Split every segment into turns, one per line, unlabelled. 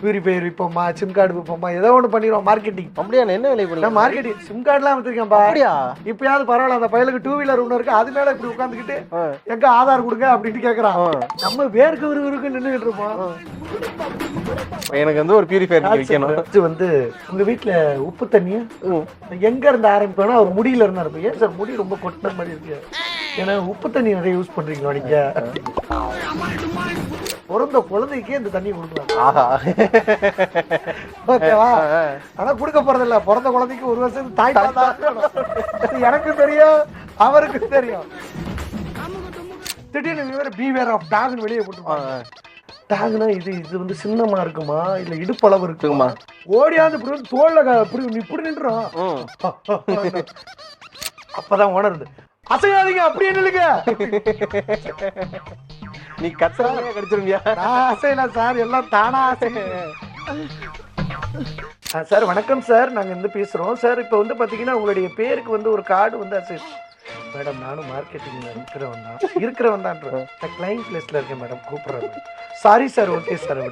Purifier விற்போமா sim card விற்போமா ஏதோ ஒன்று பண்ணிடுவோம் மார்க்கெட்டிங்
அப்படியா என்ன வேலை பண்ணி
நான் மார்க்கெட்டிங் சிம் கார்டுலாம் வச்சிருக்கேன்ப்பா.
அப்படியா?
இப்பயாவது பரவாயில்ல அந்த பையலுக்கு டூ வீலர் ஒன்று இருக்கு அது மேல இப்படி உட்காந்துக்கிட்டு. எங்க ஆதார் கொடுங்க அப்படின்னு கேக்குறான்.
ஆ.
நம்ம வேர்க்கு விறுவிறுக்கு நின்றுகிட்டு இருப்போம்.
எனக்கு வந்து ஒரு பியூரிஃபையர் வைக்கணும்.
அடுத்து வந்து உங்க வீட்ல உப்பு தண்ணியா?
ம்.
எங்க இருந்து ஆரம்பிக்கணும் அவர் முடியில இருந்தா ஏன் சார் முடி ரொம்ப கொட்டின மாதிரி இருக்கு? ஏன்னா உப்பு தண்ணி நிறைய யூஸ் பண்றீங்களா நீங்க? பிறந்த குழந்தைக்கே இந்த தண்ணி கொடுக்கலாம்
ஆஹா.
ஓகேவா. ஆனா கொடுக்க போறது இல்ல. பிறந்த குழந்தைக்கு ஒரு வருஷம் தாய் எனக்கும் தெரியும் அவருக்கும் தெரியும். திடீர்னு வேற பி வேர் ஆஃப் டாக்னு வெளியே
ஆ.
டாக்னா இது இது வந்து சின்னமா இருக்குமா? இல்ல இடுப்பளவு இருக்குமா? ஓடியாந்து இப்படி வந்து தோல்ல இப்படி இப்படி நின்றும்
ம்.
அப்பதான் உணருது. அசையாதீங்க அப்படியே நில்லுங்க
நீ கத்துறாங்க கடிச்சிருவியா?
நான் அசையல சார் எல்லாம் தானா. ஆ, சார் வணக்கம் சார். நாங்க இருந்து பேசுறோம். சார் இப்போ வந்து பாத்தீங்கன்னா உங்களுடைய பேருக்கு வந்து ஒரு கார்டு வந்து அசை மேடம் நானும் மார்க்கெட்டிங்ல இருக்கிறவன் தான். இருக்கிறவன் தான் நான் கிளைண்ட் பிளேஸ்ல இருக்கேன் மேடம் கூப்பிடுறேன். சாரி சார் ஓகே சார்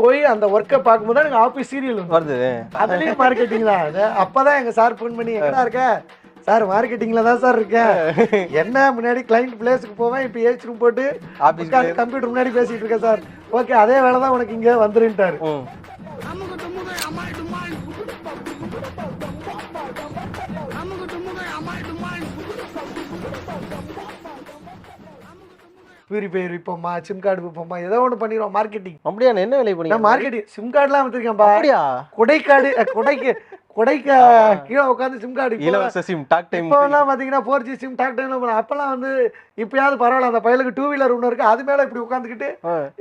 போய் அந்த ஒர்க்கை பார்க்கும்போது எனக்கு ஆஃபீஸ் சீரியல் வந்து
வருது
அதுலயும் மார்க்கெட்டிங் தான். அப்பதான் எங்க சார் ஃபோன் பண்ணி எங்கடா இருக்க? சார் மார்க்கெட்டிங்ல தான் சார் இருக்கேன். என்ன முன்னாடி கிளைண்ட் பிளேஸ்க்கு போவேன் இப்போ ஏசி ரூம் போட்டு
ஆபீஸ்
கம்ப்யூட்டர் முன்னாடி பேசிட்டு இருக்கேன் சார் ஓகே அதே வேலை தான் உனக்கு இங்க வந்துருன்ட்டாரு. பியூரிஃபையர் விற்போமா சிம் கார்டு விற்போமா ஏதோ ஒன்று பண்ணிடுவோம் மார்க்கெட்டிங்
அப்படியா என்ன வேலை பண்ணி
நான் மார்க்கெட்டிங் சிம் கார்டுலாம் வச்சிருக்கேன்ப்பா.
அப்படியா?
கொடைக்காடு கொடைக்கு கொடைக்கு கீழே உட்காந்து சிம் கார்டு
இலவச சிம் டாக் டைம்
இப்போலாம் பார்த்தீங்கன்னா four G sim talk time அப்போல்லாம் வந்து இப்பயாவது பரவாயில்ல அந்த பையலுக்கு டூ வீலர் ஒன்று இருக்கு அது மேல இப்படி உட்காந்துக்கிட்டு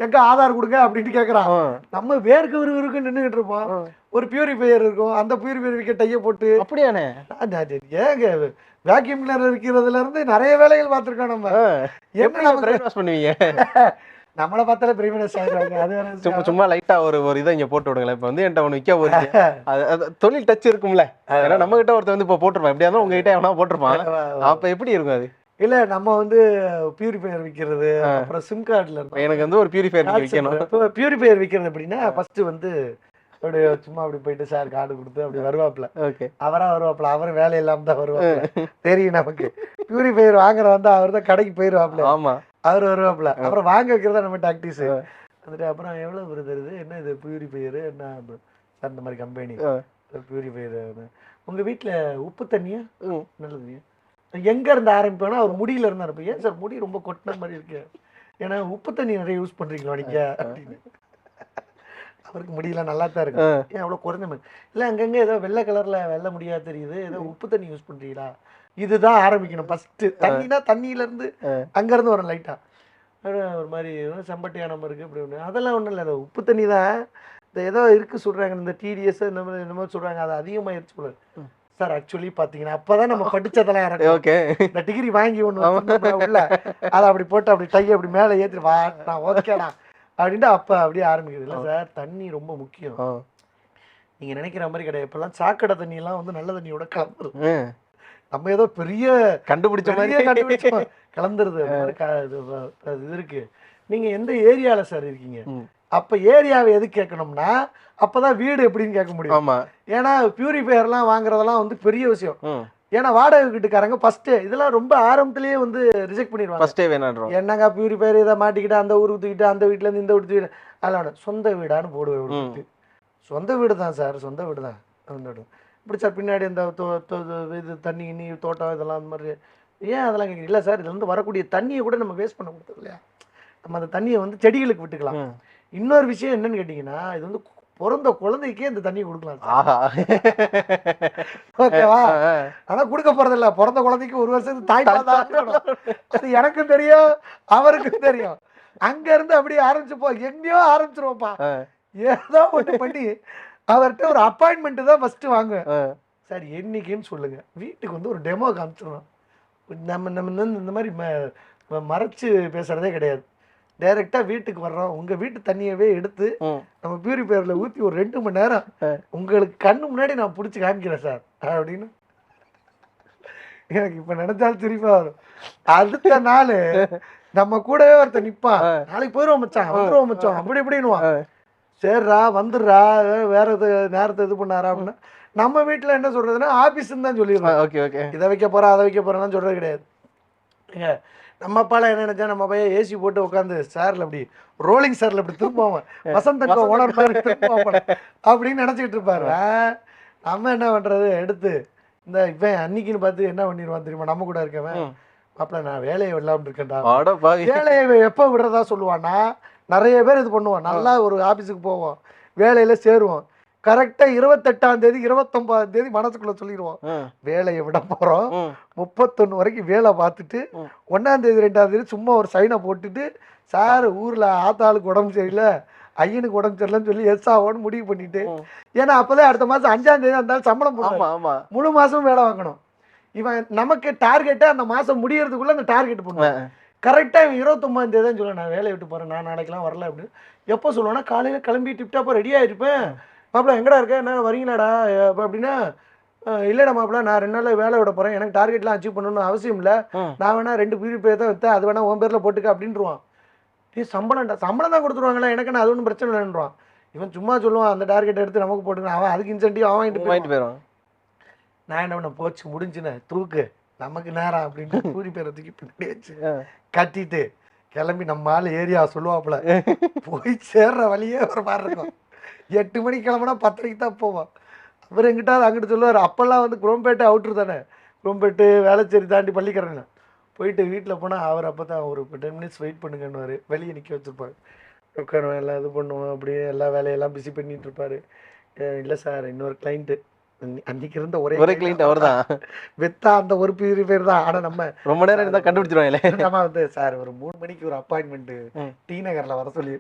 எங்க ஆதார் கொடுங்க அப்படின்னு கேட்குறான் நம்ம வேர்க்கு விறுவிறுக்கு நின்றுகிட்டு இருப்போம். ஒரு பியூரிஃபையர் இருக்கும் அந்த பியூரிஃபையர் விக்க டைய போட்டு
அப்படியானே
ஏங்க வேக்யூம் கிளீனர் விற்கிறதுல இருந்து நிறைய வேலைகள் பார்த்துருக்கோம் நம்ம.
எப்படி நம்ம பண்ணுவீங்க?
நம்மளை பார்த்தாலே பிரிமினஸ் ஆயிடுறாங்க அது
சும்மா. சும்மா லைட்டா ஒரு ஒரு இதை இங்க போட்டு விடுங்களேன். இப்ப வந்து என்கிட்ட ஒன்று விற்க அது தொழில் டச் இருக்கும்ல. ஏன்னா நம்ம கிட்ட ஒருத்தர் வந்து இப்போ போட்டிருப்பான். எப்படியா இருந்தாலும் உங்ககிட்ட எவனா போட்டிருப்பான். அப்ப எப்படி இருக்கும் அது?
இல்ல நம்ம வந்து பியூரிஃபையர் விற்கிறது அப்புறம் சிம் கார்டுல
எனக்கு வந்து ஒரு பியூரிஃபையர் விற்கணும்
பியூரிஃபையர் விற்கிறது எப்படின்னா ஃபர்ஸ்ட் வந்து அப்படியே சும்மா அப்படி போயிட்டு சார் கார்டு கொடுத்து அப்படி வருவாப்ல
ஓகே.
அவரா வருவாப்ல அவர் வேலை இல்லாம தான் வருவாப்ல தெரியும் நமக்கு. பியூரிஃபையர் வாங்குற வந்து அவர் தான் கடைக்கு போயிருவாப்ல
ஆமா.
அவர் வருவாப்ல அப்புறம் வாங்க வைக்கிறதா நம்ம டாக்டிஸ் வந்துட்டு அப்புறம் எவ்வளவு வருது தருது? என்ன இது பியூரிஃபையர் என்ன சார் இந்த மாதிரி கம்பெனி. பியூரிஃபையர் உங்க வீட்ல உப்பு தண்ணியா?
ம்.
நல்ல தண்ணியா? எங்க இருந்து ஆரம்பிப்பேன்னா அவர் முடியில இருந்தா இருப்பேன் ஏன் சார் முடி ரொம்ப கொட்டின மாதிரி இருக்கு? ஏன்னா உப்பு தண்ணி நிறைய யூஸ் பண்றீங்களா நீங்க? அப்படின்னு. அவருக்கு முடியல நல்லா தான் இருக்கு. ஏன் அவ்வளோ குறைஞ்ச மாதிரி? இல்லை அங்கங்க ஏதோ வெள்ளை கலர்ல வெள்ளை முடியா தெரியுது. ஏதோ உப்பு தண்ணி யூஸ் பண்றீங்களா? இதுதான் ஆரம்பிக்கணும். ஃபர்ஸ்ட் தண்ணினா தண்ணியில இருந்து அங்க இருந்து வரும் லைட்டா ஒரு மாதிரி செம்பட்டியானம் இருக்கு அப்படி ஒன்று அதெல்லாம் ஒன்றும் இல்லை. உப்பு தண்ணி தான் இந்த ஏதோ இருக்கு சொல்றாங்க இந்த டிடிஎஸ் இந்த மாதிரி இந்த மாதிரி சொல்றாங்க. அது அதிகமாயிருச்சு போல. சார் ஆக்சுவலி பாத்தீங்கன்னா அப்பதான் நம்ம படிச்சதெல்லாம் இறக்கும்.
ஓகே.
இந்த டிகிரி வாங்கி ஒன்று உள்ள. அதை அப்படி போட்டு அப்படி டைய அப்படி மேலே ஏற்றி வா நான் ஓகேடா அப்படின்ட்டு அப்போ அப்படியே ஆரம்பிக்குது. இல்லை சார் தண்ணி ரொம்ப முக்கியம். நீங்க நினைக்கிற மாதிரி கிடையாது. இப்பெல்லாம் சாக்கடை தண்ணி எல்லாம் வந்து நல்ல தண்ணியோட கலந்துருது நம்ம ஏதோ பெரிய
கண்டுபிடிச்ச
பெரிய
மாதிரி.
கண்டுபிடிச்சோம் கலந்துருது இது இருக்கு. நீங்க எந்த ஏரியால சார் இருக்கீங்க. அப்ப ஏரியாவை எது கேட்கணும்னா அப்பதான் வீடு எப்படின்னு கேட்க முடியும்.
ஆமா.
ஏன்னா பியூரிஃபையர்லாம் வாங்குறதெல்லாம் வந்து பெரிய விஷயம். ஏன்னா வாடகை வீட்டுக்காரங்க ஃபர்ஸ்ட் இதெல்லாம் ரொம்ப ஆரம்பத்திலேயே வந்து ரிஜெக்ட் பண்ணிடுவாங்க.
ஃபர்ஸ்டே வேணான்றோம்.
என்னங்க பியூரிஃபையர் இதை மாட்டிக்கிட்டு அந்த ஊருக்கு தூக்கிட்டு அந்த வீட்டுல இருந்து இந்த வீட்டு அதெல்லாம் வேணாம். சொந்த வீடான்னு போடுவேன். சொந்த வீடு தான் சார் சொந்த வீடு தான் இப்படி சார் பின்னாடி இந்த இது தண்ணி கிண்ணி தோட்டம் இதெல்லாம் அந்த மாதிரி. ஏன் அதெல்லாம் கேட்குறீங்க இல்லை சார் இதுல இருந்து வரக்கூடிய தண்ணியை கூட நம்ம வேஸ்ட் பண்ண கொடுத்தது இல்லையா? நம்ம அந்த தண்ணியை வந்து செடிகளுக்கு விட்டுக்கலாம். இன்னொரு விஷயம் என்னன்னு கேட்டிங்கன்னா இது வந்து பிறந்த குழந்தைக்கே இந்த தண்ணியை கொடுக்கலாம் ஓகேவா. ஆனா கொடுக்க போறது இல்ல. பிறந்த குழந்தைக்கு ஒரு வருஷத்துக்கு தாய். அது எனக்கும் தெரியும் அவருக்கும் தெரியும். அங்க இருந்து அப்படியே ஆரம்பிச்சு போ எங்கேயோ ஆரம்பிச்சிருவோம்ப்பா. ஏதோ ஒண்ணு பண்ணி அவர்கிட்ட ஒரு அப்பாயின்மெண்ட் தான் ஃபர்ஸ்ட் வாங்குவேன். சார் என்னைக்குன்னு சொல்லுங்க. வீட்டுக்கு வந்து ஒரு டெமோ காமிச்சிருவோம் நம்ம நம்ம இந்த மாதிரி மறைச்சு பேசுறதே கிடையாது. டைரக்டா வீட்டுக்கு வர்றோம். உங்க வீட்டு தண்ணியவே எடுத்து. நம்ம பியூரிஃபையர்ல ஊத்தி ஒரு ரெண்டு மணி நேரம் உங்களுக்கு கண்ணு முன்னாடி நான் பிடிச்சி காமிக்கிறேன் சார் அப்படின்னு. எனக்கு இப்ப நினைச்சாலும் சிரிப்பா வரும். அடுத்த நாள் நம்ம கூடவே ஒருத்தன் நிப்பான். நாளைக்கு போயிருவோம் மச்சான் வந்துருவோம் மச்சான் அப்படி இப்படின்னுவான். சரிடா வந்துடுறா வேற இது நேரத்தை இது பண்ணாரா அப்படின்னா. நம்ம வீட்டுல என்ன சொல்றதுன்னா ஆபீஸ்ன்னு தான் சொல்லிடுறோம்
ஓகே ஓகே.
இதை வைக்க போறேன் அதை வைக்க போறேன்னு சொல்றது கிடையாது. ஏங்க நம்ம அப்பாலாம் என்ன நினைச்சா நம்ம பையன் ஏசி போட்டு உட்காந்து சேர்ல அப்படி ரோலிங் சேர்ல இப்படி திரும்புவான் வசந்தன் ஓனர் மாதிரி திரும்புவான் அப்படின்னு நினைச்சிட்டு இருப்பாரு. நம்ம என்ன பண்றது? எடுத்து இந்த இவன் அன்னைக்குன்னு பார்த்து என்ன பண்ணிடுவான் தெரியுமா? நம்ம கூட இருக்கவன். மாப்பிள்ள நான் வேலையை விடலாம்னு இருக்கேன்டா. வேலையை எப்போ விடுறதா சொல்லுவான்னா நிறைய பேர் இது பண்ணுவான் நல்லா ஒரு ஆபீஸுக்கு போவோம். வேலையில சேருவோம். கரெக்டா இருபத்தெட்டாம் தேதி இருபத்தொன்பதாம் தேதி மனசுக்குள்ள சொல்லிடுவோம் வேலையை விட போறோம்.
ம்.
முப்பத்தொன்னு வரைக்கும் வேலை பார்த்துட்டு
ம்.
ஒன்னாம் தேதி ரெண்டாம் தேதி சும்மா ஒரு சைனை போட்டுட்டு சார் ஊர்ல ஆத்தாளுக்கு உடம்பு சரியில்லை ஐயனுக்கு உடம்பு சரியில்லைன்னு சொல்லி எஸ் ஆகும்னு முடிவு பண்ணிட்டு. ஏன்னா அப்பதான் அடுத்த மாசம் அஞ்சாம் தேதி ஆள் சம்பளம்
ஆமா
முழு மாசமும் வேலை வாங்கணும். இவன் நமக்கு டார்கெட்டை அந்த மாசம் முடியறதுக்குள்ள அந்த டார்கெட் பண்ணுவான் கரெக்டாக இவன் இருபத்தொம்பதாம் தேதி தான் சொல்லுவேன் நான் வேலையை விட்டு போகிறேன் நான் நாளைக்கெல்லாம் வரல அப்படின்னு. எப்போ சொல்லுவேன்னா காலையில் கிளம்பி டிப்டாப்பாக ரெடியாக இருப்பேன் மாப்பிள்ள எங்கடா இருக்க? என்ன வரீங்களாடா? அப்போ அப்படின்னா "அஹ், இல்லைடா மாப்பிள்ள நான் ரெண்டு நாளில் வேலை விட போகிறேன் எனக்கு டார்கெட்லாம் அச்சீவ் பண்ணணும்னு அவசியம் இல்லை. நான் வேணா ரெண்டு பீரி பேர் தான் விற்றேன் அது வேணா உன் பேரில் போட்டுக்க அப்படின்ட்டுருவான் டேய் சம்பளம்டா. சம்பளம் தான் கொடுத்துருவாங்களா எனக்கு நான் அது ஒன்றும் பிரச்சனை இல்லைன்றான் இவன் சும்மா சொல்லுவான் அந்த டார்கெட் எடுத்து நமக்கு போட்டுக்கலாம் அவன் அதுக்கு இன்சென்டிவ் அவன் வாங்கிட்டு போயிடுவான். நான் என்ன பண்ண போச்சு முடிஞ்சுனே தூக்கு. நமக்கு நேரம் அப்படின்ட்டு கூறி பேரை தூக்கி பின்னாடி வச்சு. கட்டிட்டு கிளம்பி நம்ம ஆள் ஏரியா சொல்லுவாப்புல. போய் சேர்ற வழியே ஒரு மாதிரி இருக்கும். எட்டு மணிக்கு கிளம்புனா பத்தரைக்கு தான் போவோம். அவர் எங்கிட்ட அங்கிட்டு சொல்லுவார். அப்போல்லாம் வந்து குரோம்பேட்டை அவுட்ரு தானே. குரோம்பேட்டு வேளச்சேரி தாண்டி பள்ளிக்கரணை போயிட்டு வீட்டில் போனால் அவர் அப்போ தான் ஒரு டென் மினிட்ஸ் வெயிட் பண்ணுங்கன்னுவார். வெளியே நிற்க வச்சுருப்பாரு. உட்காருவேன் எல்லாம் இது பண்ணுவோம் அப்படியே எல்லா வேலையெல்லாம் பிஸி பண்ணிட்டு இருப்பாரு. இல்லை சார் இன்னொரு கிளைண்ட்டு அன்னைக்கு இருந்த ஒரே
ஒரே கிளைண்ட் அவர்தான்.
வெத்தா அந்த ஒரு பேர் பேர் தான் ஆனால் நம்ம
ரொம்ப நேரம் இருந்தா கண்டுபிடிச்சிருவாங்களே.
நம்ம வந்து சார் ஒரு மூணு மணிக்கு ஒரு அப்பாயின்மெண்ட்
ம்.
டி நகர்ல வர சொல்லி.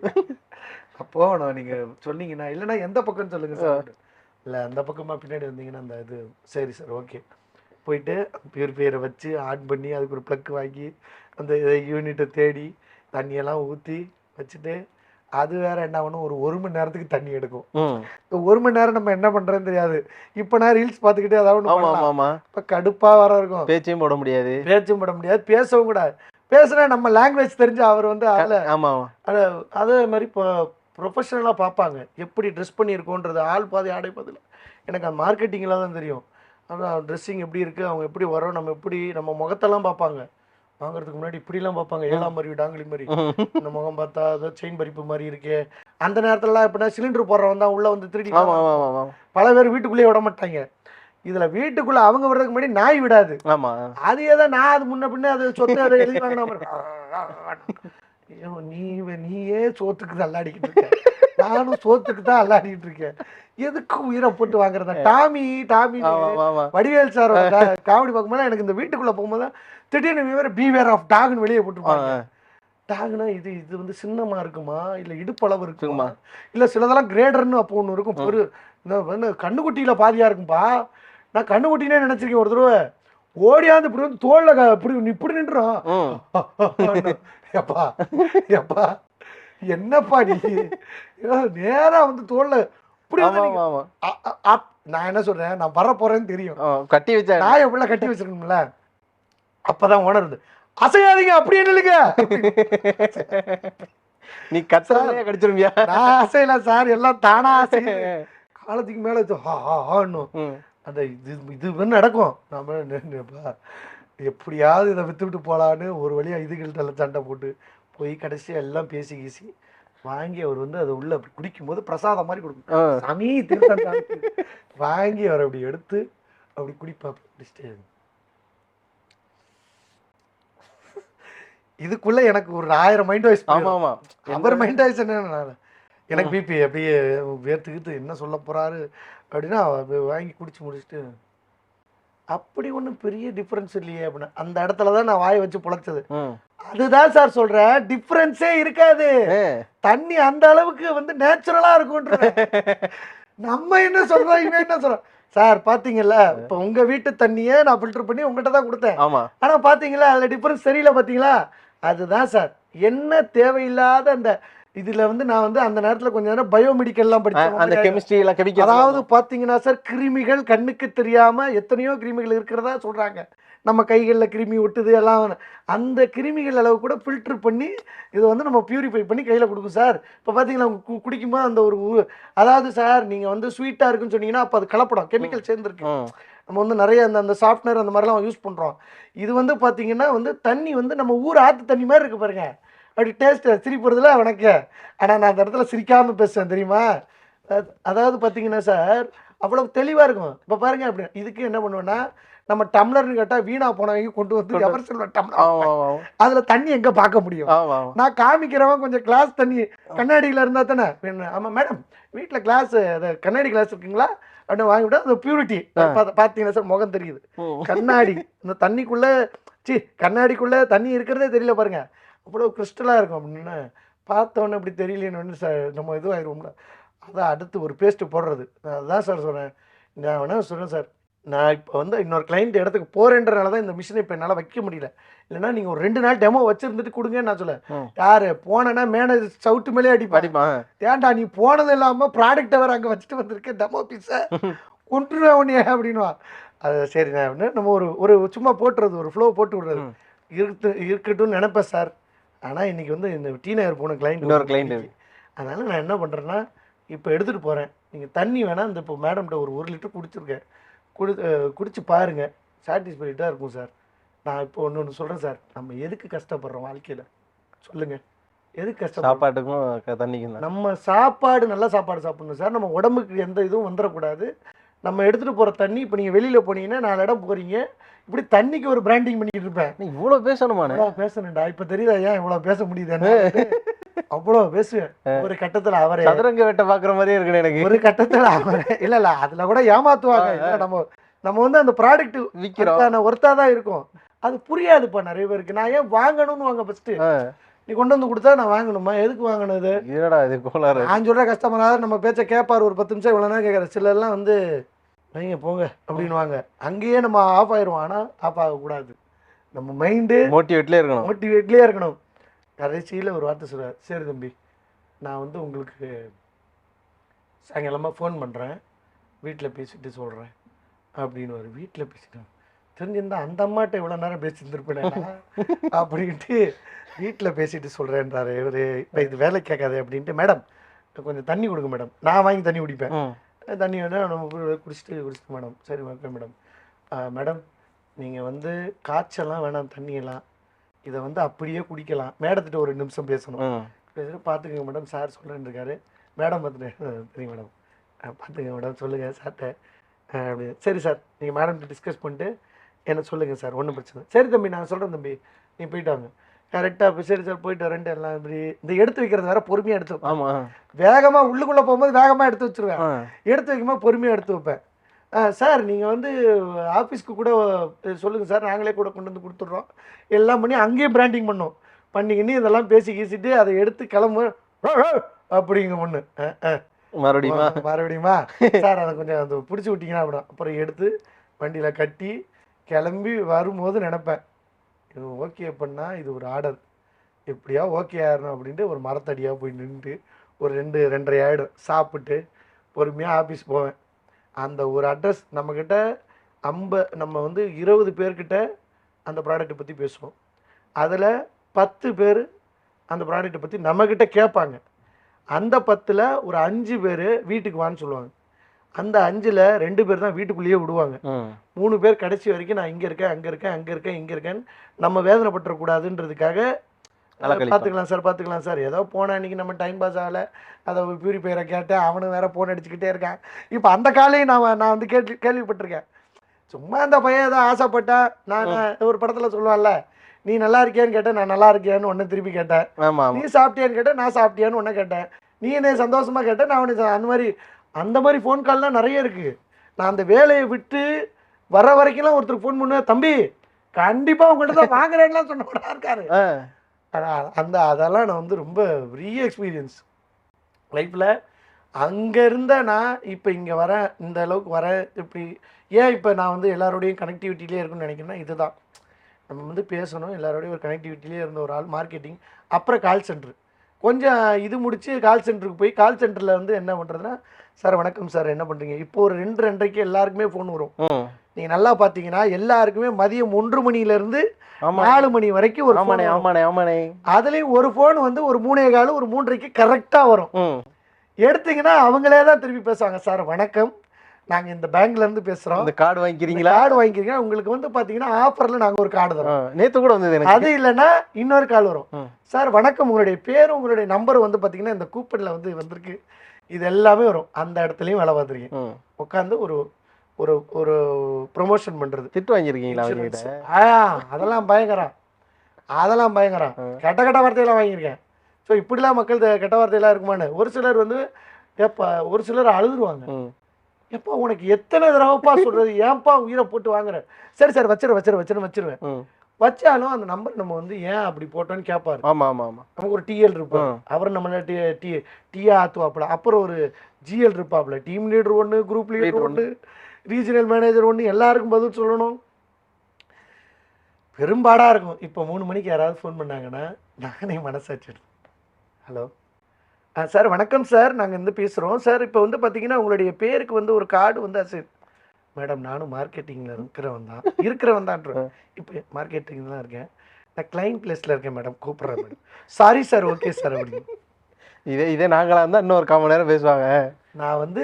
அப்போ நான் நீங்க சொன்னீங்கன்னா இல்லைன்னா எந்த பக்கம்னு சொல்லுங்க சார். இல்ல அந்த பக்கமா பின்னாடி வந்தீங்கன்னா அந்த இது சரி சார் ஓகே. போயிட்டு பேர் பேரை வச்சு ஆன் பண்ணி அதுக்கு ஒரு ப்ளக் வாங்கி அந்த யூனிட்டை தேடி தண்ணியெல்லாம் ஊற்றி வச்சுட்டு அது வேற என்ன பண்ணும் ஒரு ஒரு மணி நேரத்துக்கு தண்ணி எடுக்கும். ஒரு மணி நேரம் நம்ம என்ன பண்றோன்னு தெரியாது. இப்போ நான் ரீல்ஸ் பார்த்துக்கிட்டே அதாவது இப்போ கடுப்பா வர இருக்கும்.
பேச்சையும் போட முடியாது.
பேச்சும் பட முடியாது. பேசவும் கூடாது பேசுனா நம்ம லாங்குவேஜ் தெரிஞ்சு அவர் வந்து அதில் அது அதே மாதிரி இப்போ ப்ரொஃபஷனலாக பார்ப்பாங்க. எப்படி ட்ரெஸ் பண்ணியிருக்கோன்றது ஆள் பாதி ஆடை பதில் எனக்கு அந்த மார்க்கெட்டிங்கில் தான் தெரியும். ஆனால் ட்ரெஸ்ஸிங் எப்படி இருக்குது அவங்க எப்படி வரோம் நம்ம எப்படி நம்ம முகத்தெல்லாம் பார்ப்பாங்க. வாங்குறதுக்கு முன்னாடி இப்படிலாம் பார்ப்பாங்க. ஏழாம் மாதிரி டாங்கிலி மாதிரி. இந்த முகம் பார்த்தா ஏதோ செயின் பறிப்பு மாதிரி இருக்கே. அந்த நேரத்துலலாம் எப்படின்னா சிலிண்டர் போடுறவன் தான் உள்ளே வந்து திருடி பல பேர் வீட்டுக்குள்ளேயே விட மாட்டாங்க. இதில் வீட்டுக்குள்ளே அவங்க வர்றதுக்கு முன்னாடி நாய் விடாது.
ஆமா.
அது ஏதோ நான் அது முன்ன பின்ன அது சொத்து அதை எழுதி வாங்கினா ஐயோ நீ நீயே சோத்துக்கு அல்லாடிக்கிட்டு இருக்க. நானும் சோத்துக்கு தான் அல்லாடிக்கிட்டு இருக்கேன். எதுக்கு உயிரை போட்டு வாங்குறதா? Tommy Tommy Vadivel sir comedy பார்க்கும்போது எனக்கு இந்த வீட்டுக்குள்ள போகும்போது தான் திடீர்னு வேற பீவேர் ஆஃப் டாக்னு வெளியே போட்டுருப்பாங்க. டாக்னா இது இது வந்து சின்னமா இருக்குமா? இல்ல இடுப்பளவு இருக்குமா. இல்ல சிலதெல்லாம் கிரேடர்னு அப்போ ஒன்று இருக்கும். வந்து கண்ணுக்குட்டியில பாதியா இருக்கும்பா. நான் கண்ணுக்குட்டினே நினைச்சிருக்கேன் ஒரு தடவை. ஓடியாந்து இப்படி வந்து தோல்ல இப்படி இப்படி நின்றுறான்.
ம்.
எப்பா எப்பா என்னப்பா நீ? நேரா வந்து தோல்ல நான் என்ன சொல்றேன்? நான் வர போறேன்னு தெரியும்
கட்டி வச்சா
நாயை உள்ள கட்டி வச்சிருக்கணும்ல. அப்பதான் உணருது அசையாதீங்க அப்படியே நில்லுங்க
நீ கத்துறதே கடிச்சிருவியா?
நான் அசையல சார் எல்லாம் தானா அசையுது. காலத்துக்கு மேல ஹா ஹா. அந்த இது இது நடக்கும். நம்ம எப்படியாவது இதை வித்து விட்டு போலான்னு ஒரு வழியா இதுகள்கிட்ட சண்டை போட்டு போய் கடைசியா எல்லாம் பேசி கீசி வாங்கி அவர் வந்து அதை உள்ள அப்படி குடிக்கும் போது பிரசாதம் மாதிரி கொடுக்கும். சாமி திருத்தம் சாமி. வாங்கி அவர் அப்படி எடுத்து அப்படி குடிப்பா குடிச்சிட்டு இதுக்குள்ள எனக்கு ஒரு ஆயிரம் மைண்ட் வாய்ஸ்
ஆமா ஆமா.
அவர் மைண்ட் வாய்ஸ் என்ன எனக்கு பிபி அப்படியே வேர்த்துக்கிட்டு என்ன சொல்ல போறாரு அப்படின்னா வாங்கி குடிச்சு முடிச்சுட்டு அப்படி ஒன்றும் பெரிய டிஃப்ரென்ஸ் இல்லையே அப்படின்னா அந்த இடத்துல தான் நான் வாயை வச்சு பொழைச்சது. அதுதான் சார் சொல்றேன் டிஃப்ரென்ஸே இருக்காது. தண்ணி அந்த அளவுக்கு வந்து நேச்சுரலா இருக்கும்ன்ற நம்ம என்ன சொல்றோம் இவன் என்ன சொல்றோம் சார் பாத்தீங்கல்ல இப்ப உங்க வீட்டு தண்ணியே நான் ஃபில்டர் பண்ணி உங்ககிட்ட தான் கொடுத்தேன்.
ஆமா.
ஆனா பாத்தீங்களா அதுல டிஃபரன்ஸ் தெரியல பாத்தீங்களா? அதுதான் சார். என்ன தேவையில்லாத அந்த இதுல வந்து நான் வந்து அந்த நேரத்துல கொஞ்ச நேரம் பயோமெடிக்கல்லாம்
அந்த
படிச்சேன்
கெமிஸ்ட்ரி எல்லாம் கெமிக்கல்
அதாவது பாத்தீங்கன்னா சார் கிருமிகள் கண்ணுக்கு தெரியாம எத்தனையோ கிருமிகள் இருக்கிறதா சொல்றாங்க. நம்ம கைகளில் கிருமி ஒட்டுது எல்லாம் அந்த கிருமிகள் அளவு கூட ஃபில்டர் பண்ணி இது வந்து நம்ம பியூரிஃபை பண்ணி கையில் கொடுக்கும் சார். இப்போ பார்த்தீங்கன்னா கு- குடிக்கும்போது அந்த ஒரு அதாவது சார் நீங்கள் வந்து ஸ்வீட்டாக இருக்குன்னு சொன்னீங்கன்னா அப்போ அது கலப்படம் கெமிக்கல் சேர்ந்துருக்கு. நம்ம வந்து நிறைய அந்த அந்த சாஃப்ட்வேர் அந்த மாதிரிலாம் யூஸ் பண்ணுறோம் இது வந்து பார்த்தீங்கன்னா வந்து தண்ணி வந்து நம்ம ஊர் ஆற்று தண்ணி மாதிரி இருக்கு பாருங்க. அப்படி டேஸ்ட் சிரிப்புறதுல உனக்கு ஆனால் நான் அந்த இடத்துல சிரிக்காமல் பேசுவேன் தெரியுமா? அத- அதாவது பார்த்தீங்கன்னா சார் அவ்வளவு தெளிவாக இருக்கும். இப்போ பாருங்க அப்படி இதுக்கு என்ன பண்ணுவேன்னா நம்ம டம்ளர்னு கேட்டால் வீணா போனவங்க கொண்டு வந்து எவர் சில்வர் டம்ளர். அதில் தண்ணி எங்கே பார்க்க முடியும்? நான் காமிக்கிறவன் கொஞ்சம் கிளாஸ் தண்ணி கண்ணாடியில் இருந்தால் தானே? ஆமாம் மேடம் வீட்டில் கிளாஸ் அது கண்ணாடி கிளாஸ் இருக்குங்களா? அப்படின்னு வாங்கி விட்டா அந்த பியூரிட்டி பார்த்தீங்கன்னா சார் முகம் தெரியுது. கண்ணாடி. இந்த தண்ணிக்குள்ள சி கண்ணாடிக்குள்ள தண்ணி இருக்கிறதே தெரியல பாருங்க. அவ்வளோ கிறிஸ்டலாக இருக்கும். அப்படின்னு பார்த்தோன்னே இப்படி தெரியலன்னு சார் நம்ம இதுவாகிருவோம்ல அதான் அடுத்து ஒரு பேஸ்ட்டு போடுறது. நான் அதான் சார் சொன்னேன். நான் வேணா சொல்கிறேன் சார். நான் இப்போ வந்து இன்னொரு கிளைண்ட் இடத்துக்கு போகிறேன்றனால தான் இந்த மிஷினை இப்போ என்னால் வைக்க முடியல. இல்லைன்னா நீங்கள் ஒரு ரெண்டு நாள் டெமோ வச்சிருந்துட்டு கொடுங்கன்னு நான் சொல்ல. யாரு? போனேன்னா மேனேஜர் சவுட்டு மேலே அடிப்பாடி
படிப்பா
ஏன்டா நீ போனது இல்லாமல் ப்ராடக்டை வேறு அங்கே வச்சுட்டு வந்திருக்க டெமோ பீஸை கொண்டுருவேன் உன்னைய அப்படின்னுவா. அது சரி நான் நம்ம ஒரு ஒரு சும்மா போட்டுறது ஒரு ஃப்ளோ போட்டு விடுறது. இருக்கு இருக்கட்டும்னு நினைப்பேன் சார் ஆனால் இன்னைக்கு வந்து இந்த டி நகர் போன கிளைண்ட்
இன்னொரு client.
அதனால நான் என்ன பண்ணுறேன்னா இப்போ எடுத்துகிட்டு போகிறேன் நீங்கள் தண்ணி வேணால் இந்த இப்போ மேடம்கிட்ட ஒரு ஒரு லிட்டர் குடிச்சிருக்கேன். குடி அஹ் குடிச்சு பாருங்க. சாட்டிஸ்ஃபைடாக இருக்கும் சார். நான் இப்போ ஒன்று ஒன்று சொல்கிறேன் சார். நம்ம எதுக்கு கஷ்டப்படுறோம் வாழ்க்கையில்? சொல்லுங்கள் எதுக்கு கஷ்டப்படுறோம்?
சாப்பாட்டுக்கும் தண்ணிக்கும்
நம்ம சாப்பாடு நல்ல சாப்பாடு சாப்பிடணும் சார். நம்ம உடம்புக்கு எந்த இதுவும் வந்துடக்கூடாது நம்ம எடுத்துகிட்டு போகிற தண்ணி இப்போ நீங்கள் வெளியில் போனீங்கன்னா நாலு இடம் போகிறீங்க இப்படி தண்ணிக்கு ஒரு பிராண்டிங் பண்ணிட்டு இருப்பேன்.
நீ இவ்வளவு பேசணுமானே
அவ்வளோ பேசணும்டா. இப்போ தெரியுதா ஏன் இவ்வளோ பேச முடியுது? அவ்வளோ பேசுவேன். ஒரு கட்டத்தில் அவரே
சதுரங்க வேட்டை பாக்குற மாதிரியே இருக்கு எனக்கு.
ஒரு கட்டத்தில் அவரே இல்லை இல்லை அதில் கூட ஏமாத்துவாங்க. நம்ம நம்ம வந்து அந்த ப்ராடக்ட்
விக்கிறோம்.
ஒர்த்தாக தான் இருக்கும். அது புரியாதுப்பா நிறைய பேருக்கு. நான் ஏன் வாங்கணும்னு வாங்க ஃபஸ்ட்டு
ஆ,
நீ கொண்டு வந்து கொடுத்தா நான் வாங்கணுமா? எதுக்கு இது?
என்னடா இது கோளாறு?
நான் சொல்ற கஸ்டமராக நம்ம பேச்ச கேட்பார் ஒரு பத்து நிமிஷம் இவ்வளோ நேரம் கேட்குற சிலர்லாம் வந்து வைங்க போங்க அப்படின்னுவாங்க அங்கேயே நம்ம ஆஃப் ஆயிடுவோம் ஆனால் ஆஃப் ஆகக்கூடாது. நம்ம மைண்டு
மோட்டிவேட்லயே இருக்கணும்.
மோட்டிவேட்லேயே இருக்கணும். கடைசியில் ஒரு வார்த்தை சொல்லுவார் சரி தம்பி நான் வந்து உங்களுக்கு சாயங்காலமாக ஃபோன் பண்ணுறேன் வீட்டில் பேசிட்டு சொல்கிறேன் அப்படின்னு ஒரு வீட்டில் பேசிட்டேன் தெரிஞ்சிருந்தா அந்த அம்மாட்ட இவ்வளோ நேரம் பேசியிருந்துருப்பேன் அப்படின்ட்டு வீட்டில் பேசிட்டு சொல்கிறேன்றாரு இவர். இப்போ இது வேலை கேட்காது அப்படின்ட்டு. மேடம் கொஞ்சம் தண்ணி கொடுங்க மேடம். நான் வாங்கி தண்ணி குடிப்பேன். தண்ணி வேணால் நம்ம குடிச்சிட்டு குடிச்சிட்டு மேடம். சரி ஓகே மேடம். மேடம் நீங்கள் வந்து காய்ச்சலாம் வேணாம் தண்ணியெல்லாம். இதை வந்து அப்படியே குடிக்கலாம். மேடத்திட்ட ஒரு நிமிஷம் பேசணும். பேசிட்டு பார்த்துக்கங்க மேடம் சார் சொல்கிறேன்னு இருக்காரு மேடம் பார்த்துட்டு சரிங்க மேடம் பார்த்துங்க மேடம் சொல்லுங்கள் சார்கிட்ட அப்படி. சரி சார் நீங்கள் மேடம்கிட்ட டிஸ்கஸ் பண்ணிட்டு என்ன சொல்லுங்கள் சார் ஒன்றும் பிரச்சனை. சரி தம்பி நான் சொல்கிறேன் தம்பி. நீ போயிட்டு வாங்க. கரெக்டாக சரி சார் போயிட்டு வரேன்ட்டு எல்லாம் இப்படி. இந்த எடுத்து வைக்கிறது வேற பொறுமையாக எடுத்து வைப்பேன்.
ஆமா.
வேகமாக உள்ளுக்குள்ளே போகும்போது வேகமாக எடுத்து வச்சிருவேன். எடுத்து வைக்கும்போது பொறுமையாக எடுத்து வைப்பேன். சார் நீங்கள் வந்து ஆஃபீஸ்க்கு கூட சொல்லுங்கள் சார். நாங்களே கூட கொண்டு வந்து கொடுத்துட்றோம். எல்லாம் பண்ணி அங்கேயே பிராண்டிங் பண்ணோம். பண்ணிக்கின்னு இதெல்லாம் பேசி கீசிட்டு அதை எடுத்து கிளம்பு. அப்படிங்க ஒன்று
மறுபடியுமா?
மறுபடியுமா? சார் அதை கொஞ்சம் அது பிடிச்சி விட்டீங்கன்னா அப்புறம் அப்புறம் எடுத்து வண்டியில் கட்டி கிளம்பி வரும்போது நினைப்பேன். இது ஓகே பண்ணா இது ஒரு ஆர்டர் எப்படியா ஓகே ஆயிடணும் அப்படின்ட்டு ஒரு மரத்தடியாக போய் நின்றுட்டு ஒரு ரெண்டு ரெண்டரை ஆகிடும் சாப்பிட்டு பொறுமையாக ஆஃபீஸ் போவேன். அந்த ஒரு அட்ரஸ் நம்மக்கிட்ட ஐம்ப நம்ம வந்து இருபது பேர்கிட்ட அந்த ப்ராடக்ட்டை பற்றி பேசுவோம். அதில் பத்து பேர் அந்த ப்ராடக்ட்டை பற்றி நம்மக்கிட்ட கேட்பாங்க. அந்த பத்தில் ஒரு அஞ்சு பேர் வீட்டுக்கு வான்னு சொல்லுவாங்க. அந்த அஞ்சில் ரெண்டு பேர் தான் வீட்டுக்குள்ளேயே விடுவாங்க. மூணு பேர் கடைசி வரைக்கும் நான் இங்கே இருக்கேன் அங்கே இருக்கேன் அங்கே இருக்கேன் இங்கே இருக்கேன்னு நம்ம வேதனைப்பட்டுறக்கூடாதுன்றதுக்காக
நல்லா.
பார்த்துக்கலாம் சார் பார்த்துக்கலாம் சார். ஏதோ போன அன்னைக்கு நம்ம டைம் பாஸ் ஆகலை. அதை பியூரிஃபையரை கேட்டேன். அவனும் வேற ஃபோன் அடிச்சுக்கிட்டே இருக்கான். இப்போ அந்த காலையும் நான் நான் வந்து கேள்வி கேள்விப்பட்டிருக்கேன். சும்மா அந்த பையன் ஏதோ ஆசைப்பட்டா நான் ஒரு படத்தில் சொல்லுவான்ல நீ நல்லா இருக்கியான்னு கேட்டேன் நான் நல்லா இருக்கேன்னு ஒன்று திருப்பி கேட்டேன். நீ சாப்பிட்டியான்னு கேட்டேன் நான் சாப்பிட்டியான்னு ஒன்று கேட்டேன். நீ என்ன சந்தோஷமா கேட்ட நான் உன்னை ச- அந்த மாதிரி அந்த மாதிரி ஃபோன் கால்லாம் நிறைய இருக்கு. நான் அந்த வேலையை விட்டு வர வரைக்கும்லாம் ஒருத்தர் ஃபோன் பண்ணுவேன் தம்பி கண்டிப்பா உங்கள்கிட்ட தான் வாங்குறேன்லாம் சொன்னவனா இருக்காரு. அந்த அதெல்லாம் நான் வந்து ரொம்ப பெரிய எக்ஸ்பீரியன்ஸ் லைஃப்பில் அங்கே இருந்த நான் இப்போ இங்கே வரேன் இந்த அளவுக்கு வரேன் இப்படி ஏன் இப்போ நான் வந்து எல்லாரோடையும் கனெக்டிவிட்டிலே இருக்குன்னு நினைக்கிறேன்னா இதுதான். நம்ம வந்து பேசணும் எல்லாரோடையும் ஒரு கனெக்டிவிட்டிலே இருந்த ஒரு ஆள் மார்க்கெட்டிங் அப்புறம் கால் சென்டர் கொஞ்சம் இது முடித்து கால் சென்டருக்கு போய் கால் சென்டரில் வந்து என்ன பண்ணுறதுன்னா சார் வணக்கம் சார். என்ன பண்ணுறீங்க இப்போ ஒரு ரெண்டு ரெண்டரைக்கு எல்லாருக்குமே ஃபோன் வரும். நீங்கள் நல்லா பார்த்தீங்கன்னா எல்லாருக்குமே மதியம் ஒன்று மணிலேருந்து
ஆமா
நாலு மணி வரைக்கும் ஒரு
ஆமாண்ணே. ஆமாண்ணே ஆமாண்ணே.
அதுலேயும் ஒரு ஃபோன் வந்து ஒரு மூணே கால் ஒரு மூன்றரைக்கு கரெக்டாக வரும். எடுத்தீங்கன்னா அவங்களே தான் திருப்பி பேசுவாங்க. சார் வணக்கம். நாங்கள் இந்த பேங்க்ல இருந்து பேசுகிறோம்
இந்த கார்டு வாங்கிக்கிறீங்களா?
கார்டு வாங்கிக்கிறீங்க உங்களுக்கு வந்து பார்த்தீங்கன்னா ஆஃபரில் நாங்கள் ஒரு கார்டு தரோம்
நேத்து கூட வந்தது
அது இல்லைன்னா இன்னொரு கால் வரும். சார் வணக்கம். உங்களுடைய பேரும் உங்களுடைய நம்பர் வந்து பார்த்தீங்கன்னா இந்த கூப்பனில் வந்து வந்திருக்கு. இது எல்லாமே வரும். அந்த இடத்துலையும் வேலை பார்த்துருக்கீங்க.
ம்.
உட்காந்து ஒரு ஒரு ஒரு ப்ரொமோஷன் பண்ணுறது
திட்டு வாங்கியிருக்கீங்களா
ஆ அதெல்லாம் பயங்கரம். அதெல்லாம் பயங்கரம். கெட்ட கெட்ட வார்த்தையெல்லாம் வாங்கியிருக்கேன். ஸோ இப்படிலாம் மக்கள் கெட்ட வார்த்தையெல்லாம் இருக்குமான்னு. ஒரு சிலர் வந்து எப்போ ஒரு சிலர் அழுதுருவாங்க. எப்போ உனக்கு எத்தனை தடவைப்பா சொல்றது? ஏன்பா உயிரை போட்டு வாங்குற? சரி சார் வச்சிரு வச்சிரு வச்சிரு வச்சிருவேன். வச்சாலும் அந்த நம்பர் நம்ம வந்து ஏன் அப்படி போட்டோன்னு கேட்பாரு
ஆமா ஆமா ஆமா.
நமக்கு ஒரு டிஎல் இருப்பார்.
ம்.
அவர் நம்மள டி டி டிஆ ஆத்துவாப்புல. அப்புறம் ஒரு ஜிஎல் இருப்பாப்புல. டீம் லீடர் ஒன்று குரூப் லீடர் ஒன்று ரீஜனல் மேனேஜர் ஒன்று எல்லாருக்கும் பதில் சொல்லணும். பெரும்பாடாக இருக்கும். இப்போ மூணு மணிக்கு யாராவது ஃபோன் பண்ணாங்கன்னா நானே மனசாச்சு ஹலோ ஆ சார் வணக்கம் சார் நாங்கள் வந்து பேசுகிறோம் சார் இப்போ வந்து பார்த்தீங்கன்னா உங்களுடைய பேருக்கு வந்து ஒரு கார்டு வந்து அசை மேடம் நானும் மார்க்கெட்டிங்கில் இருக்கிறவன் தான். இருக்கிறவன் தான் இப்போ மார்க்கெட்டிங் தான் இருக்கேன். நான் கிளைண்ட் பிளேஸில் இருக்கேன் மேடம் கூப்பிட்றேன் madam. Sorry sir okay sir அப்படின்னு.
இதே இதே நாங்களா இருந்தா இன்னும் ஒரு கால் மணி நேரம் பேசுவாங்க.
நான் வந்து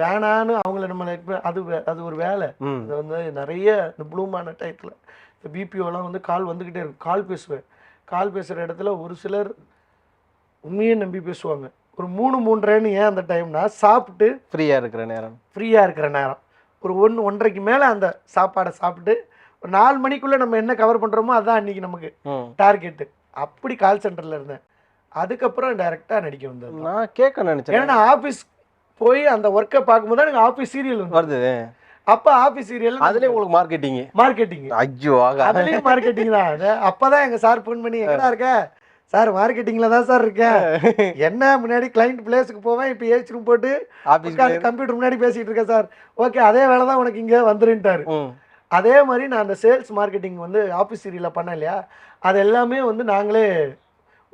வேணான்னு அவங்கள நம்ம அது அது ஒரு வேலை. அது வந்து நிறைய இந்த ப்ளூமான டயத்தில் இந்த பிபிஓலாம் வந்து கால் வந்துக்கிட்டே இருக்கும். கால் பேசுவேன். கால் பேசுகிற இடத்துல ஒரு சிலர் உண்மையே நம்பி பேசுவாங்க. ஒரு மூணு மூன்றரைன்னு ஏன் அந்த டைம்னா சாப்பிட்டு
ஃப்ரீயா இருக்கிற நேரம்.
ஃப்ரீயாக இருக்கிற நேரம். ஒரு ஒன்று ஒன்றரைக்கு மேலே அந்த சாப்பாடை சாப்பிட்டு ஒரு நாலு மணிக்குள்ளே நம்ம என்ன கவர் பண்ணுறோமோ அதான் அன்றைக்கி நமக்கு டார்கெட்டு அப்படி கால் சென்டரில் இருந்தேன். அதுக்கப்புறம் டைரெக்டாக நடிக்க வந்தது
நான் கேட்க நினைச்சேன்.
ஏன்னா ஆஃபீஸ் போய் அந்த ஒர்க்கை பார்க்கும்போது தான் எனக்கு ஆஃபீஸ் சீரியல்
வருது.
அப்போ ஆஃபீஸ் சீரியல்
அதுலயே உங்களுக்கு மார்க்கெட்டிங்
மார்க்கெட்டிங்
ஐயோ
அதுலேயும் மார்க்கெட்டிங் தான். அது அப்பதான் எங்க சார் ஃபோன் பண்ணி எங்கடா இருக்க? சார் மார்க்கெட்டிங்ல தான் சார் இருக்கேன் என்ன முன்னாடி கிளைண்ட் பிளேஸுக்கு போவேன் இப்போ ஏசி ரூம் போட்டு கம்ப்யூட்டர் முன்னாடி பேசிட்டு இருக்கேன் சார். ஓகே அதே வேலை தான் உனக்கு இங்க வந்துருன்ட்டாரு. அதே மாதிரி நான் அந்த சேல்ஸ் மார்க்கெட்டிங் வந்து ஆஃபீஸ் சீரியலில் பண்ணேன் இல்லையா? அது எல்லாமே வந்து நாங்களே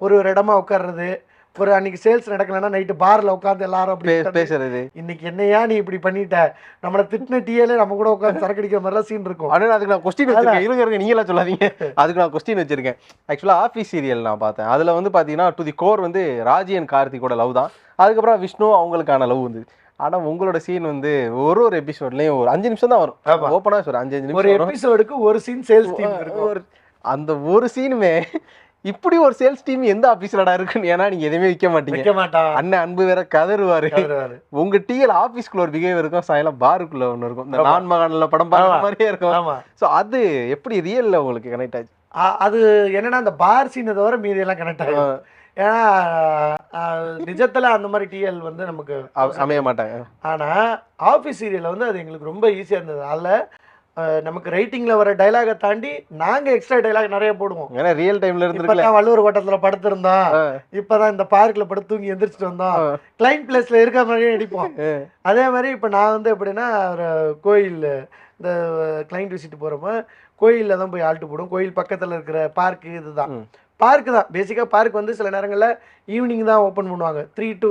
ஒரு ஒரு இடமா உட்கார்றது ஒரு அன்னைக்கு சேல்ஸ் நடக்கலைன்னா நைட்டு பார்ல உட்காந்து எல்லாரும் அப்படி
பேசுறது.
இன்னைக்கு என்னையா நீ இப்படி பண்ணிட்ட? நம்மள திட்டின டீயலே நம்ம கூட உட்காந்து சரக்கு அடிக்கிற மாதிரிலாம் சீன் இருக்கும்.
ஆனால் அதுக்கு நான் கொஸ்டின் வச்சிருக்கேன். இருங்க இருங்க நீங்களா சொல்லாதீங்க. அதுக்கு நான் கொஸ்டின் வச்சிருக்கேன். ஆக்சுவலாக ஆஃபீஸ் சீரியல் நான் பார்த்தேன். அதில் வந்து பார்த்தீங்கன்னா டு தி கோர் வந்து ராஜி அண்ட் கார்த்திகோட லவ் தான். அதுக்கப்புறம் விஷ்ணு அவங்களுக்கான லவ் வந்து. ஆனா உங்களோட சீன் வந்து ஒரு ஒரு எபிசோட்லயும் ஒரு அஞ்சு நிமிஷம் தான் வரும்.
ஆமா.
ஓப்பனா ஒரு அஞ்சு அஞ்சு
ஒரு
நிமிஷம் வரும்
எபிசோடுக்கு ஒரு சீன் சேல்ஸ்
ஒரு அந்த ஒரு சீனுமே இப்படி ஒரு சேல்ஸ் டீம் எந்த ஆபீஸ்லடா இருக்குன்னு ஏன்னா நீங்க எதுவுமே விற்க மாட்டீங்க.
மாட்டான்
அண்ணன் அன்பு வேற கதறுவாரு. உங்க டிஎல் ஆபீஸ்க்குள்ள ஒரு பிஹேவ் இருக்கும் சாயலாம் பாருக்குள்ள ஒன்று இருக்கும். இந்த நான் மகான்ல படம் பார்க்குற. மாதிரியே இருக்கும். ஸோ அது எப்படி ரியல்ல உங்களுக்கு கனெக்ட் ஆச்சு?
அது என்னன்னா அந்த பார் சீனை தவிர மீதி எல்லாம் கனெக்ட் ஆகும் ஏன்னா நிஜத்துல அந்த மாதிரி டிஎல் வந்து நமக்கு
அமைய மாட்டாங்க.
ஆனா ஆஃபீஸ் சீரியல்ல வந்து அது எங்களுக்கு ரொம்ப ஈஸியா இருந்தது. அதில் நமக்கு ரைட்டிங்ல வர டைலாகை தாண்டி நாங்க எக்ஸ்ட்ரா டைலாக் நிறைய போடுவோம்.
ஏன்னா ரியல் டைம்ல இருந்திருக்குல்ல
இப்பதான் வள்ளுவர் கோட்டத்துல படுத்திருந்தோம்
ஆ.
இப்பதான் இந்த பார்க்ல படுத்து தூங்கி எந்திரிச்சிட்டு வந்தோம். கிளைண்ட் பிளேஸ்ல இருக்க மாதிரியே நடிப்போம். அதே மாதிரி இப்போ நான் வந்து எப்படின்னா ஒரு கோயில் இந்த கிளைண்ட் விசிட் போகிறப்ப கோயிலில் தான் போய் ஆல்ட்டு போடும் கோயில் பக்கத்தில் இருக்கிற பார்க்கு இதுதான். பார்க்கு தான். பேசிக்காக பார்க் வந்து சில நேரங்களில் ஈவினிங் தான் ஓப்பன் பண்ணுவாங்க. த்ரீ டு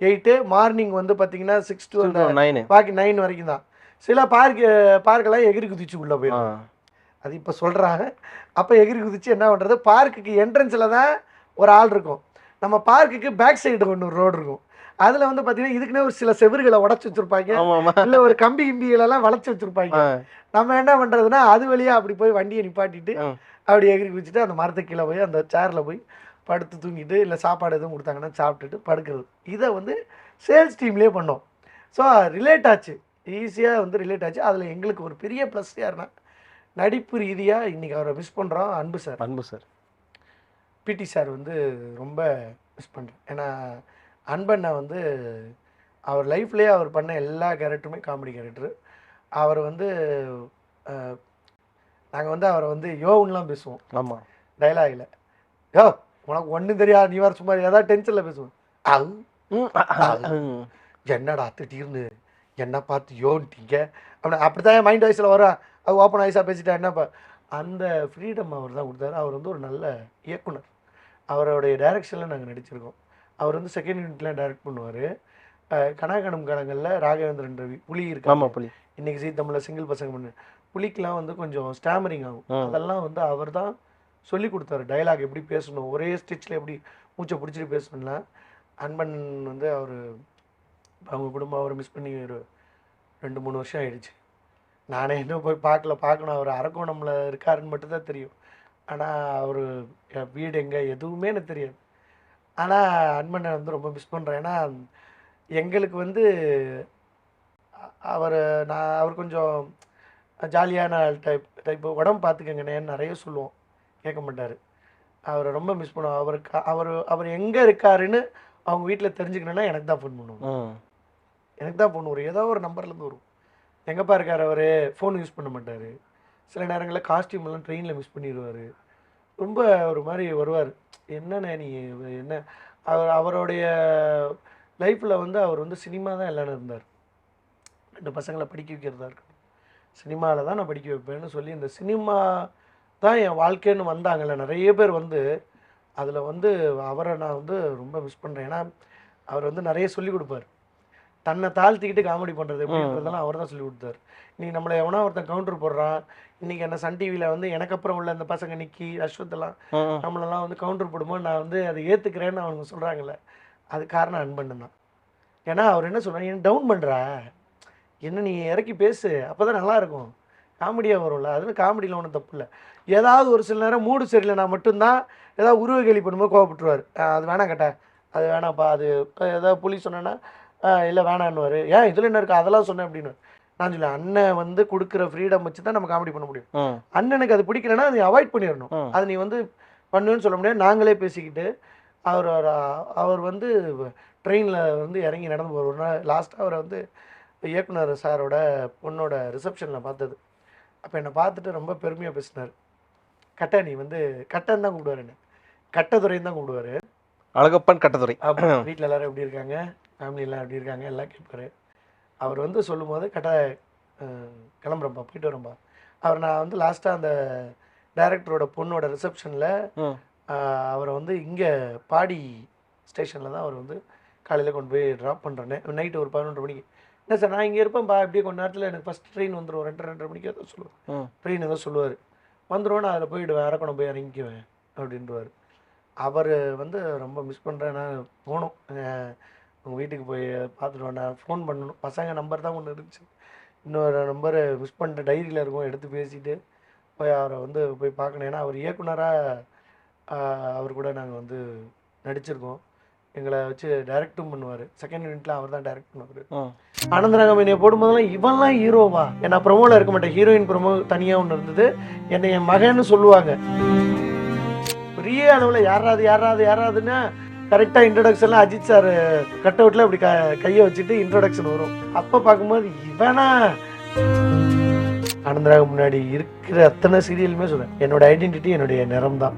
எயிட்டு மார்னிங் வந்து பார்த்தீங்கன்னா சிக்ஸ் டு
நைனு
பாக்கி நைன் வரைக்கும் தான். சில பார்க்கு பார்க்கெல்லாம் எகிரி குதிச்சு உள்ளே. போயிடும். அது இப்போ சொல்கிறாங்க அப்போ எகிரி குதிச்சு என்ன பண்ணுறது பார்க்குக்கு என்ட்ரன்ஸில் தான் ஒரு ஆள் இருக்கும். நம்ம பார்க்குக்கு பேக் சைடு ஒன்று ரோடு இருக்கும். அதில் வந்து பார்த்தீங்கன்னா இதுக்குன்னே ஒரு சில செவறுகளை உடச்சி வச்சிருப்பாங்க. இல்ல ஒரு கம்பி கிம்பிகளெல்லாம் வளைச்சு வச்சிருப்பாங்க. நம்ம என்ன பண்றதுன்னா அது வழியா அப்படி போய் வண்டியை நிப்பாட்டிட்டு. அப்படி எகிரி குதிச்சுட்டு அந்த மரத்துக்கு கீழே போய் அந்த சேர்ல போய் படுத்து தூங்கிட்டு இல்லை சாப்பாடு எதுவும் கொடுத்தாங்கன்னா சாப்பிட்டுட்டு படுக்கிறது. இதை வந்து சேல்ஸ் டீம்லேயே பண்ணோம். ஸோ ரிலேட் ஆச்சு. ஈஸியாக வந்து ரிலேட் ஆச்சு. அதில் எங்களுக்கு ஒரு பெரிய ப்ளஸ் யாருன்னா நடிப்பு ரீதியாக இன்னைக்கு அவரை மிஸ் பண்ணுறோம் அன்பு சார்
அன்பு சார்
பிடி சார் வந்து ரொம்ப மிஸ் பண்ணுறேன் ஏன்னா அன்பண்ணா வந்து அவர் லைஃப்லேயே அவர் பண்ண எல்லா கேரக்டருமே காமெடி கேரக்டர் அவர் வந்து நாங்கள் வந்து அவரை வந்து யோவுன்னுலாம் பேசுவோம்.
ஆமா.
டைலாகில் யோ உனக்கு ஒன்றும் தெரியாது. நீ வர சும்மா ஏதாவது டென்ஷனில் பேசுவோம். என்னடா திடீர்னு என்ன பார்த்து யோன்ட்டீங்க அப்படி அப்படி தான் மைண்ட் வாய்ஸில் வரும். அது ஓப்பன் வாய்ஸாக பேசிட்டா என்னப்பா அந்த ஃப்ரீடம் அவர் தான் கொடுத்தாரு. அவர் வந்து ஒரு நல்ல இயக்குனர். அவருடைய டைரக்ஷனில் நாங்கள் நடிச்சிருக்கோம். அவர் வந்து செகண்ட் யூனிட்லாம் டைரக்ட் பண்ணுவார். கனாகனம் காலங்களில் ராகவேந்திரன் ரவி புலி
ஆமா
இருக்காங்க
புலி.
இன்னைக்கு ஜீ தமிழில் சிங்கிள் பசங்க பண்ணு. புலிக்கெலாம் வந்து கொஞ்சம் ஸ்டாமரிங் ஆகும். அதெல்லாம் வந்து அவர் தான் சொல்லி கொடுத்தாரு. டயலாக் எப்படி பேசணும்? ஒரே ஸ்டிச்சில் எப்படி மூச்சை பிடிச்சிட்டு பேசணும்னா அன்பன் வந்து அவர் அவங்க குடும்பம் அவரை மிஸ் பண்ணி ஒரு ரெண்டு மூணு வருஷம் ஆயிடுச்சு. நானே இன்னும் போய் பார்க்கல பார்க்கணும். அவர் அரக்கோணம்ல இருக்காருன்னு மட்டும்தான் தெரியும். ஆனால் அவர் வீடு எங்கே எதுவுமே எனக்கு தெரியாது. ஆனால் அன்பனை வந்து ரொம்ப மிஸ் பண்ணுறேன் ஏன்னா எங்களுக்கு வந்து அவர் நான் அவர் கொஞ்சம் ஜாலியான டைப் டைப் உடம்பு பார்த்துக்கங்கண்ணே நிறைய சொல்லுவோம். கேட்க மாட்டார். அவரை ரொம்ப மிஸ் பண்ணுவோம். அவருக்கு அவர் அவர் எங்கே இருக்காருன்னு அவங்க வீட்டில் தெரிஞ்சுக்கணுன்னா எனக்கு தான் ஃபோன் பண்ணுவோம் எனக்கு தான் ஃபோன் வரும். ஏதோ ஒரு நம்பர்லேருந்து வரும். எங்கப்பா இருக்கார் அவர்? ஃபோன் யூஸ் பண்ண மாட்டார். சில நேரங்களில் காஸ்டியூம்லாம் ட்ரெயினில் மிஸ் பண்ணிடுவார் ரொம்ப ஒரு மாதிரி வருவார். என்னண்ணே நீ என்ன? அவர் அவருடைய லைஃப்பில் வந்து அவர் வந்து சினிமா தான் எல்லாரும் இருந்தார். ரெண்டு பசங்களை படிக்க வைக்கிறதா இருக்கட்டும். சினிமாவில் தான் நான் படிக்க வைப்பேன்னு சொல்லி இந்த சினிமா தான் என் வாழ்க்கைன்னு வந்தாங்கல்ல. நிறைய பேர் வந்து அதில் வந்து அவரை நான் வந்து ரொம்ப மிஸ் பண்ணுறேன் ஏன்னா அவர் வந்து நிறைய சொல்லிக் கொடுப்பார். தன்னை தாழ்த்திக்கிட்டு காமெடி பண்ணுறது எப்படின்றதெல்லாம் அவர் தான் சொல்லி கொடுத்தாரு. இன்னைக்கு நம்மளை எவனா ஒருத்தன் கவுண்டர் போடுறான். இன்னைக்கு என்ன சன் டிவியில் வந்து எனக்கு அப்புறம் உள்ள இந்த பசங்க நிக்கி அஸ்வத் எல்லாம் நம்மளெல்லாம் வந்து கவுண்டர் போடும்போது நான் வந்து அதை ஏற்றுக்கிறேன்னு அவங்க சொல்கிறாங்கல்ல அது காரணம் அன்பண்ணன் தான். ஏன்னா அவர் என்ன சொல்றாரு? என்ன டவுன் பண்ணுற என்ன நீ இறக்கி பேசு. அப்போ தான் நல்லாயிருக்கும் காமெடியாக வரும்ல. அது காமெடியில் ஒன்றும் தப்பு இல்லை. ஏதாவது ஒரு சில நேரம் மூடு சரியில்லைனா மட்டும்தான் ஏதாவது உருவ கேலி பண்ணும்போது கோவப்பட்டுருவார். "ஆஹ் அது வேணாம் கேட்டா அது வேணாம்ப்பா. அது ஏதாவது புலி சொன்னேன்னா இல்லை வேணான்னுவார். ஏன் இதில் என்ன இருக்குது அதெல்லாம் சொன்னேன் அப்படின்னு. நான் சொல்லுவேன் அண்ணன் வந்து கொடுக்குற ஃப்ரீடம் வச்சு தான் நம்ம காமெடி பண்ண முடியும். அண்ணனுக்கு அது பிடிக்கலன்னா அதை அவாய்ட் பண்ணிடணும். அது நீ வந்து பண்ணுன்னு சொல்ல முடியாது. நாங்களே பேசிக்கிட்டு அவர் அவர் வந்து ட்ரெயினில் வந்து இறங்கி நடந்து போகிற ஒரு நாள் லாஸ்ட்டாக அவரை வந்து இயக்குனர் சாரோட பொண்ணோட ரிசப்ஷனில் பார்த்தது. அப்போ என்னை பார்த்துட்டு ரொம்ப பெருமையாக பேசினார். கட்டை நீ வந்து கட்டன் தான் கூப்பிடுவார் என்ன? கட்டதுரைன்னு தான் கூப்பிடுவார்.
அழகப்பன் கட்டதுரை
ஆமாம் வீட்டில் எல்லாரும் எப்படி இருக்காங்க? ஃபேமிலி எல்லாம் எப்படி இருக்காங்க எல்லாம் கேட்பாரு. அவர் வந்து சொல்லும்போது கரெக்டாக கிளம்புறப்பா போயிட்டு வரேன்ப்பா அவர் நான் வந்து லாஸ்ட்டாக அந்த டைரக்டரோட பொண்ணோட ரிசப்ஷனில் அவரை வந்து இங்கே பாடி ஸ்டேஷனில் தான் அவர் வந்து காலையில் கொண்டு போய் ட்ராப் பண்ணுறேன் நைட்டு ஒரு பதினொன்று மணிக்கு. என்ன சார் நான் இங்கே இருப்பேன்ப்பா இப்படியே கொஞ்ச நேரத்தில் எனக்கு ஃபஸ்ட் ட்ரெயின் வந்துடும் ரெண்டு ரெண்டரை மணிக்கு ஏதோ சொல்லுவார். ட்ரெயின் ஏதோ சொல்லுவார். வந்துடும் நான் அதில் போயிடுவேன் அரக்கணம் போய் இறங்கிக்குவேன் அப்படின்றவார். அவர் வந்து ரொம்ப மிஸ் பண்ணுறேன் நான் போகணும். உங்கள் வீட்டுக்கு போய் பார்த்துட்டு வேண்டாம் ஃபோன் பண்ணணும். பசங்க நம்பர் தான் ஒன்று இருந்துச்சு. இன்னொரு நம்பரு மிஸ் பண்ணிட்டு டைரியில் இருக்கும் எடுத்து பேசிட்டு போய் அவரை வந்து போய் பார்க்கணும். ஏன்னா அவர் இயக்குனராக அவர் கூட நாங்கள் வந்து நடிச்சிருக்கோம். எங்களை வச்சு டைரக்டும் பண்ணுவார். செகண்ட் யூனிட்ல அவர் தான் டைரக்ட் பண்ணுவார் ஆனந்தராகம் என்னைய போடும்போதெல்லாம் இவன்லாம் ஹீரோவா நான் ப்ரொமோல இருக்க மாட்டேன். ஹீரோயின் ப்ரொமோ தனியாக ஒன்று இருந்தது. என்னை என் மகன்னு சொல்லுவாங்க. பெரிய அளவில் யாராவது யாராவது யாராவதுன்னா கரெக்டாக இன்ட்ரடக்ஷன்லாம் அஜித் சார் கட் அவுட்டில் இப்படி க கையை வச்சுட்டு இன்ட்ரடக்ஷன் வரும். அப்போ பார்க்கும்போது இவனா? அனந்தராக முன்னாடி இருக்கிற அத்தனை சீரியலுமே சொல்லுவேன் என்னோட ஐடென்டிட்டி என்னுடைய நிறம் தான்